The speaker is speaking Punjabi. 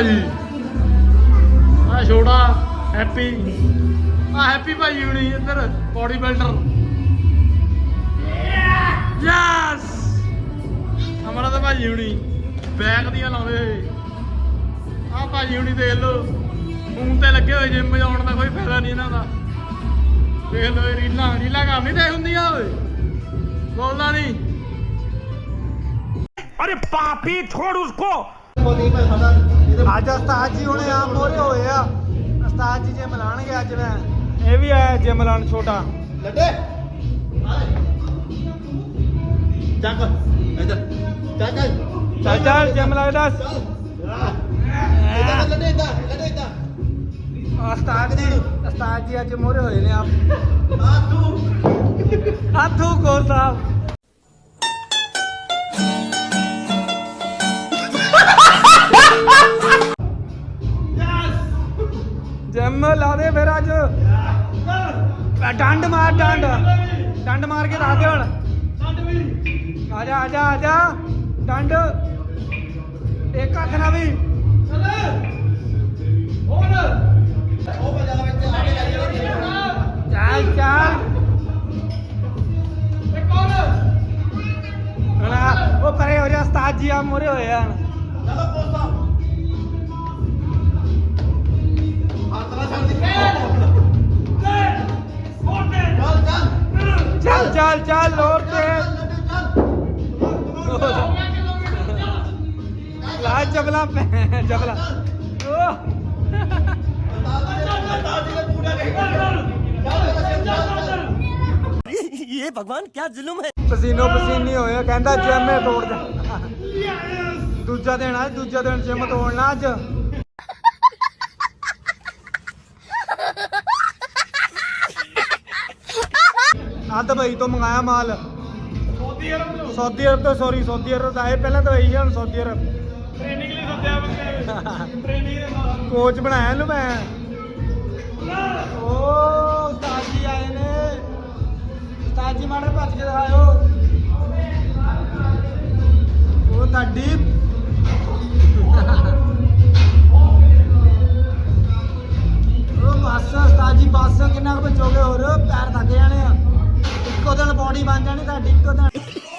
ਭਾਜੀ ਆ ਛੋਟਾ ਹੈਪੀ ਆ ਹੈਪੀ ਭਾਜੀ ਹੁਣੀ ਇੱਧਰ ਬੋਡੀ ਬਿਲਡਰ ਯੈਸ ਅਮਰਤ ਭਾਜੀ ਹੁਣੀ ਬੈਕ ਦੀਆਂ ਲਾਉਂਦੇ ਆ ਭਾਜੀ ਹੁਣੀ ਦੇਖ ਲਓ ਫੋਨ ਤੇ ਲੱਗੇ ਹੋਏ ਜਿੰਮ ਜਾਣ ਦਾ, ਕੋਈ ਫਾਇਦਾ ਨਹੀਂ ਇਹਨਾਂ ਦਾ। ਦੇਖ ਲਓ ਰੀਲਾਂ ਰੀਲਾਂ ਕੰਮ ਨਹੀਂ ਦੇਖ ਹੁੰਦੀਆਂ ਓਏ। ਬੋਲਦਾ ਨਹੀਂ। ਅੱਜ ਉਸਤਾਦ ਜੀ ਹੁਣੇ ਆ ਮੋਰੇ ਹੋਏ ਆ। ਉਸਤਾਦ ਜੀ ਜਿਮ ਲਾਣਗੇ ਅੱਜ ਮੈਂ। ਇਹ ਵੀ ਆਇਆ ਜਿਮ ਲਾਣ ਛੋਟਾ। ਲੱਡੇ। ਚੱਕ ਇੱਧਰ। ਚੱਕ ਚੱਲ ਚੱਲ। ਜਿਮ ਲੱਗਦਾ ਇੱਧਰ ਲੱਡੇ ਇੱਧਰ ਲੱਡੇ ਇੱਧਰ ਉਸਤਾਦ ਜੀ ਉਸਤਾਦ ਜੀ ਅੱਜ ਮੋਰੇ ਹੋਏ ਨੇ ਆਪ। ਆ ਤੂੰ ਆਥੂ ਕੋ ਸਾਹਿਬ। ਅੱਜ। ਡੰਡ ਮਾਰ, ਡੰਡ। ਡੰਡ ਮਾਰ ਕੇ ਦੱਸ ਦੇ ਹੁਣ। ਆ ਜਾ ਆ ਜਾ ਆ ਜਾ ਡੰਡ। ਇੱਕ ਹੱਥ ਨਾਲ ਵੀ। ਉਹ ਬਜਾ ਵਿੱਚ ਆ ਕੇ ਲੱਗ ਚੱਲ। ਚੱਲ ਉਹ ਪਰੇ ਹੋ ਜਾ, ਉਸਤਾਦ ਜੀ ਆ ਮੋਰੇ ਹੋਏ ਆ ਚਲੋ ਕੋਸਾ ਚੱਲ ਚੱਲ ਲੋਰ ਤੇ। ਲਾ ਚਬਲਾ ਪੈ ਚਬਲਾ ਇਹ ਭਗਵਾਨ ਕੀ ਜ਼ੁਲਮ ਹੈ? ਪਸੀਨੋ ਪਸੀਨੀ ਹੋਇਆ ਕਹਿੰਦਾ ਜਿਮ ਤੋੜ ਜਾ ਦੂਜਾ ਦਿਨ ਆ ਦੂਜਾ ਦਿਨ ਜਿਮ ਤੋੜਨਾ ਅੱਜ। ਦੁਬਈ ਤੋਂ ਮੰਗਾਇਆ ਮਾਲ। ਸੌਦੀ ਅਰਬ ਤੋਂ ਸਾਊਦੀ ਅਰਬ ਤੋਂ ਸੌਰੀ ਸਾਊਦੀ ਅਰਬ ਤੋਂ ਆਏ ਪਹਿਲਾਂ ਦੁਬਈ ਸੀ ਹੁਣ ਸਾਊਦੀ ਅਰਬ। ਟ੍ਰੇਨਿੰਗ ਲਈ ਸੱਦਿਆ ਬੰਦੇ ਟ੍ਰੇਨਿੰਗ ਦੇ ਨਾਲ। ਕੋਚ ਬਣਾਇਆ ਇਹਨੂੰ ਮੈਂ। ਓ ਉਸਤਾਦ ਜੀ ਆਏ ਨੇ। ਉਸਤਾਦ ਜੀ ਮਾੜੇ ਭੱਜ ਕੇ ਦਿਖਾਇਓ। ਉਹ ਤੁਹਾਡੀ। ਇੱਕੋ ਦਿਨ ਬੋਡੀ ਬਣ ਜਾਣੀ ਤੁਹਾਡੀ ਇੱਕੋ ਦਿਨ।